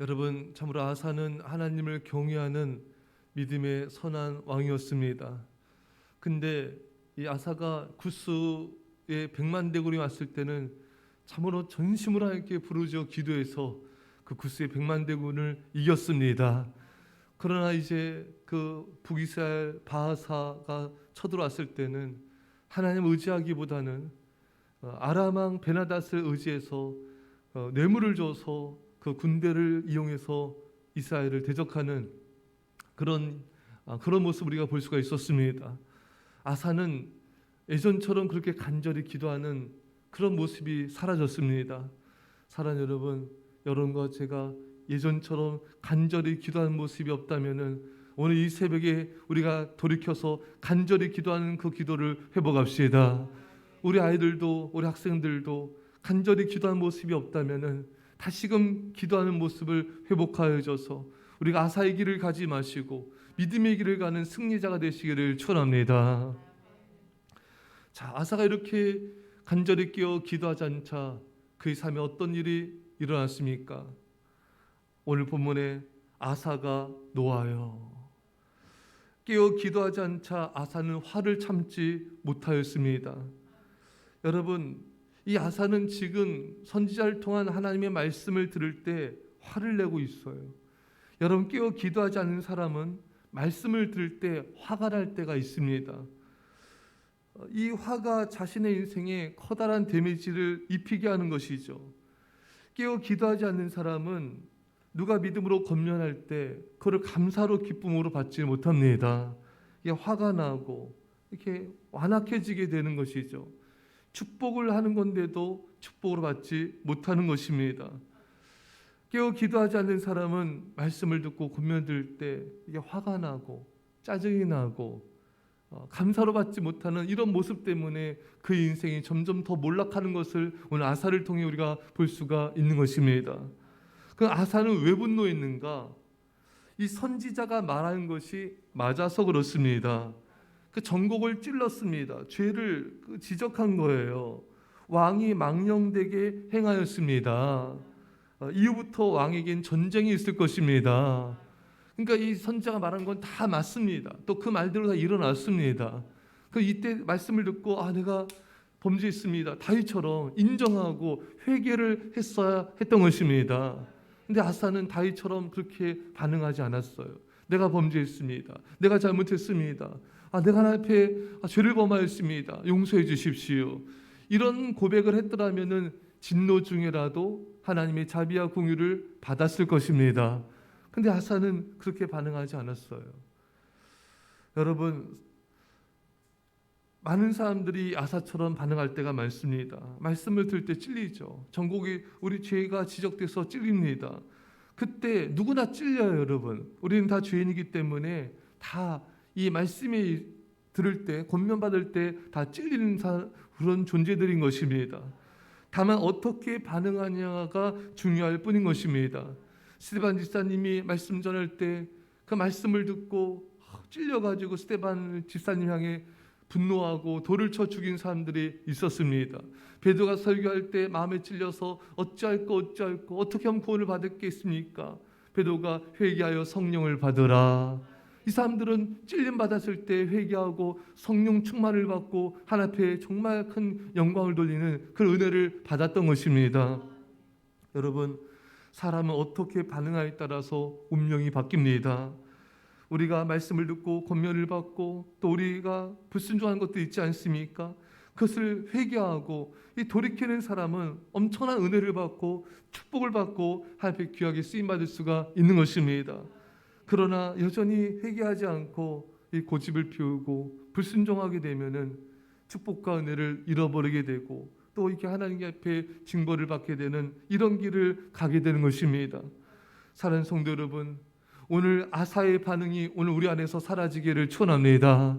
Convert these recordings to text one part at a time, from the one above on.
여러분 참으로 아사는 하나님을 경외하는 믿음의 선한 왕이었습니다. 근데 이 아사가 구스의 백만 대군이 왔을 때는 참으로 전심으로 하나님께 부르짖어 기도해서 그 구스의 백만 대군을 이겼습니다. 그러나 이제 그 북이스라엘 바하사가 쳐들어왔을 때는 하나님 의지하기보다는 어, 아람왕 베나닷을 의지해서 어, 뇌물을 줘서 그 군대를 이용해서 이스라엘을 대적하는 그런 아, 그런 모습 우리가 볼 수가 있었습니다. 아사는 예전처럼 그렇게 간절히 기도하는 그런 모습이 사라졌습니다. 사랑 여러분, 여러분과 제가 예전처럼 간절히 기도하는 모습이 없다면은 오늘 이 새벽에 우리가 돌이켜서 간절히 기도하는 그 기도를 회복합시다. 우리 아이들도 우리 학생들도 간절히 기도하는 모습이 없다면은 다시금 기도하는 모습을 회복하여 줘서 우리가 아사의 길을 가지 마시고 믿음의 길을 가는 승리자가 되시기를 축원합니다. 자, 아사가 이렇게 간절히 끼어 기도하지 않자 그의 삶에 어떤 일이 일어났습니까? 오늘 본문에 아사가 놓아요. 깨어 기도하지 않자 아사는 화를 참지 못하였습니다. 여러분, 이 아사는 지금 선지자를 통한 하나님의 말씀을 들을 때 화를 내고 있어요. 여러분 깨어 기도하지 않는 사람은 말씀을 들을 때 화가 날 때가 있습니다. 어, 이 화가 자신의 인생에 커다란 데미지를 입히게 하는 것이죠. 깨어 기도하지 않는 사람은 누가 믿음으로 권면할 때 그를 감사로 기쁨으로 받지 못합니다. 이게 화가 나고 이렇게 완악해지게 되는 것이죠. 축복을 하는 건데도 축복으로 받지 못하는 것입니다. 깨어 기도하지 않는 사람은 말씀을 듣고 들을 때 이게 화가 나고 짜증이 나고 어, 감사로 받지 못하는 이런 모습 때문에 그 인생이 점점 더 몰락하는 것을 오늘 아사를 통해 우리가 볼 수가 있는 것입니다. 그 아사는 왜 분노했는가? 이 선지자가 말하는 것이 맞아서 그렇습니다. 그 전곡을 찔렀습니다. 죄를 그 지적한 거예요. 왕이 망령되게 행하였습니다. 어, 이후부터 왕에겐 전쟁이 있을 것입니다. 그러니까 이 선자가 말한 건 다 맞습니다. 또 그 말대로 다 일어났습니다. 그 이때 말씀을 듣고 아 내가 범죄했습니다. 다윗처럼 인정하고 회개를 했어야 했던 것입니다. 근데 아사는 다윗처럼 그렇게 반응하지 않았어요. 내가 범죄했습니다. 내가 잘못했습니다. 아 내가 하나님 앞에 아, 죄를 범하였습니다. 용서해 주십시오. 이런 고백을 했더라면은 진노 중에라도 하나님의 자비와 공유를 받았을 것입니다. 근데 아사는 그렇게 반응하지 않았어요. 여러분 많은 사람들이 아사처럼 반응할 때가 많습니다. 말씀을 들을 때 찔리죠. 전곡이 우리 죄가 지적돼서 찔립니다. 그때 누구나 찔려요, 여러분. 우리는 다 죄인이기 때문에 다 이 말씀이 들을 때 권면 받을 때 다 찔리는 사, 그런 존재들인 것입니다. 다만 어떻게 반응하냐가 중요할 뿐인 것입니다. 스테반 집사님이 말씀 전할 때 그 말씀을 듣고 찔려가지고 스테반 집사님 향해 분노하고 돌을 쳐 죽인 사람들이 있었습니다. 베드로가 설교할 때 마음에 찔려서 어찌할까 어찌할까 어떻게 하면 구원을 받겠습니까? 베드로가 회개하여 성령을 받으라. 이 사람들은 찔림 받았을 때 회개하고 성령 충만을 받고 하나 앞에 정말 큰 영광을 돌리는 그 은혜를 받았던 것입니다. 여러분 사람은 어떻게 반응하에 따라서 운명이 바뀝니다. 우리가 말씀을 듣고 권면을 받고 또 우리가 불순종한 것도 있지 않습니까? 그것을 회개하고 이 돌이키는 사람은 엄청난 은혜를 받고 축복을 받고 하나님 귀하게 쓰임 받을 수가 있는 것입니다. 그러나 여전히 회개하지 않고 이 고집을 피우고 불순종하게 되면은 축복과 은혜를 잃어버리게 되고 또 이렇게 하나님 앞에 징벌을 받게 되는 이런 길을 가게 되는 것입니다. 사랑하는 성도 여러분, 오늘 아사의 반응이 오늘 우리 안에서 사라지기를 축원합니다.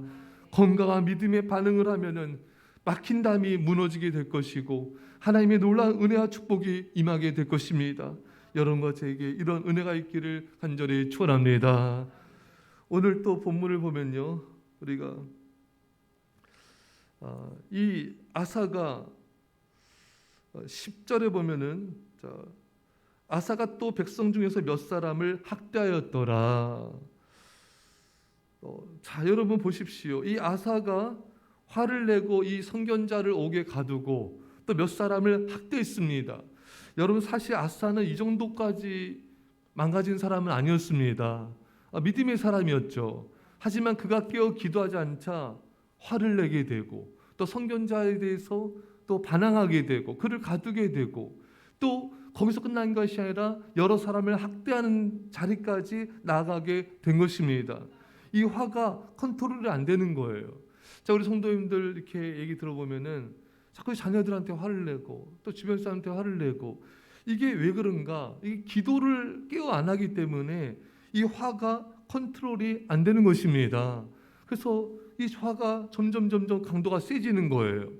건강한 믿음의 반응을 하면은 막힌 담이 무너지게 될 것이고 하나님의 놀라운 은혜와 축복이 임하게 될 것입니다. 여러분과 저에게 이런 은혜가 있기를 간절히 축원합니다. 오늘 또 본문을 보면요, 우리가 아, 이 아사가 10절에 보면은 자, 아사가 또 백성 중에서 몇 사람을 학대하였더라. 어, 자 여러분 보십시오. 이 아사가 화를 내고 이 선견자를 옥에 가두고 또 몇 사람을 학대했습니다. 여러분 사실 아사는 이 정도까지 망가진 사람은 아니었습니다. 아, 믿음의 사람이었죠. 하지만 그가 깨어 기도하지 않자 화를 내게 되고 또 선견자에 대해서 또 반항하게 되고 그를 가두게 되고 또 거기서 끝난 것이 아니라 여러 사람을 학대하는 자리까지 나가게 된 것입니다. 이 화가 컨트롤이 안 되는 거예요. 자 우리 성도님들 이렇게 얘기 들어보면은 자꾸 자녀들한테 화를 내고 또 주변 사람한테 화를 내고 이게 왜 그런가? 이 기도를 깨어 안 하기 때문에 이 화가 컨트롤이 안 되는 것입니다. 그래서 이 화가 점점 점점 강도가 세지는 거예요.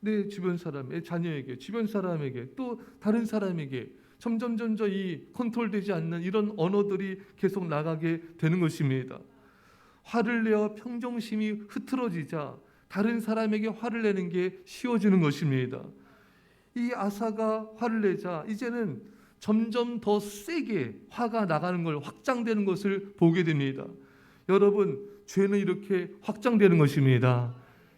내 주변 사람의 자녀에게, 주변 사람에게, 또 다른 사람에게 점점 점점 이 컨트롤되지 않는 이런 언어들이 계속 나가게 되는 것입니다. 화를 내어 평정심이 흐트러지자 다른 사람에게 화를 내는 게 쉬워지는 것입니다. 이 아사가 화를 내자 이제는 점점 더 세게 화가 나가는 걸 확장되는 것을 보게 됩니다. 여러분, 죄는 이렇게 확장되는 것입니다.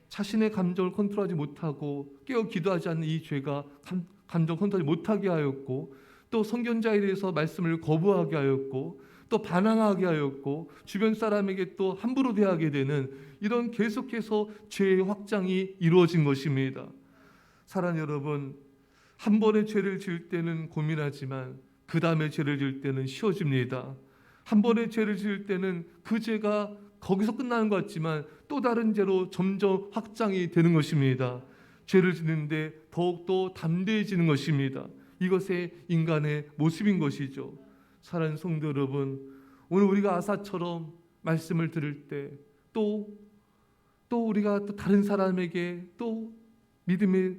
자신의 감정을 컨트롤하지 못하고 깨어 기도하지 않는 이 죄가 감, 감정 컨트롤하지 못하게 하였고 또 성견자에 대해서 말씀을 거부하게 하였고 또 반항하게 하였고 주변 사람에게 또 함부로 대하게 되는 이런 계속해서 죄의 확장이 이루어진 것입니다. 사랑 여러분, 한 번의 죄를 지을 때는 고민하지만 그 다음에 죄를 지을 때는 쉬워집니다. 한 번의 죄를 지을 때는 그 죄가 거기서 끝나는 것 같지만 또 다른 죄로 점점 확장이 되는 것입니다. 죄를 짓는데 더욱더 담대해지는 것입니다. 이것의 인간의 모습인 것이죠. 사랑하는 성도 여러분, 오늘 우리가 아사처럼 말씀을 들을 때또또 우리가 또 다른 사람에게 또 믿음의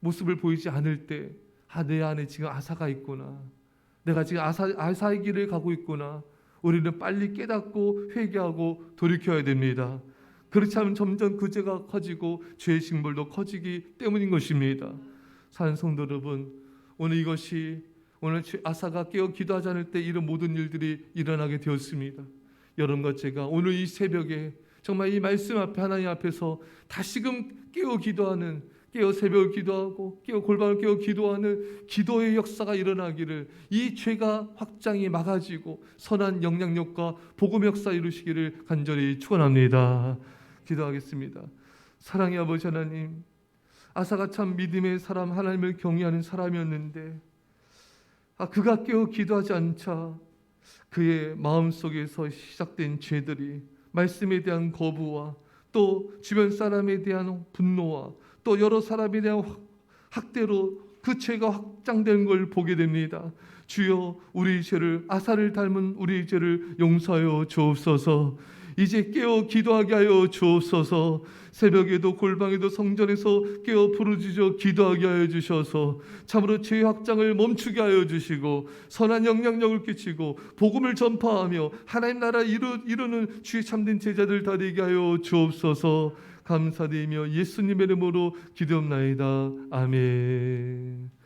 모습을 보이지 않을 때, 아, 내 안에 지금 아사가 있구나. 내가 지금 아사, 아사의 길을 가고 있구나. 우리는 빨리 깨닫고 회개하고 돌이켜야 됩니다. 그렇지 않으면 점점 그 죄가 커지고 죄의 징벌도 커지기 때문인 것입니다. 사는 성도 여러분, 오늘 이것이 오늘 아사가 깨어 기도하지 않을 때 이런 모든 일들이 일어나게 되었습니다. 여러분과 제가 오늘 이 새벽에 정말 이 말씀 앞에 하나님 앞에서 다시금 깨어 기도하는 깨어 새벽을 기도하고 깨어 골방을 깨어 기도하는 기도의 역사가 일어나기를 이 죄가 확장이 막아지고 선한 영향력과 복음 역사 이루시기를 간절히 축원합니다. 기도하겠습니다. 사랑의 아버지 하나님, 아사가 참 믿음의 사람 하나님을 경외하는 사람이었는데 아 그가 깨어 기도하지 않자 그의 마음 속에서 시작된 죄들이 말씀에 대한 거부와 또 주변 사람에 대한 분노와 또 여러 사람에 대한 학대로 그 죄가 확장된 걸 보게 됩니다. 주여 우리 죄를 아사를 닮은 우리 죄를 용서하여 주옵소서. 이제 깨어 기도하게 하여 주옵소서. 새벽에도 골방에도 성전에서 깨어 부르짖어 기도하게 하여 주셔서 참으로 죄 확장을 멈추게 하여 주시고 선한 영향력을 끼치고 복음을 전파하며 하나님 나라 이루, 이루는 주의 참된 제자들 다 되게 하여 주옵소서. 감사드리며 예수님의 이름으로 기도옵나이다. 아멘.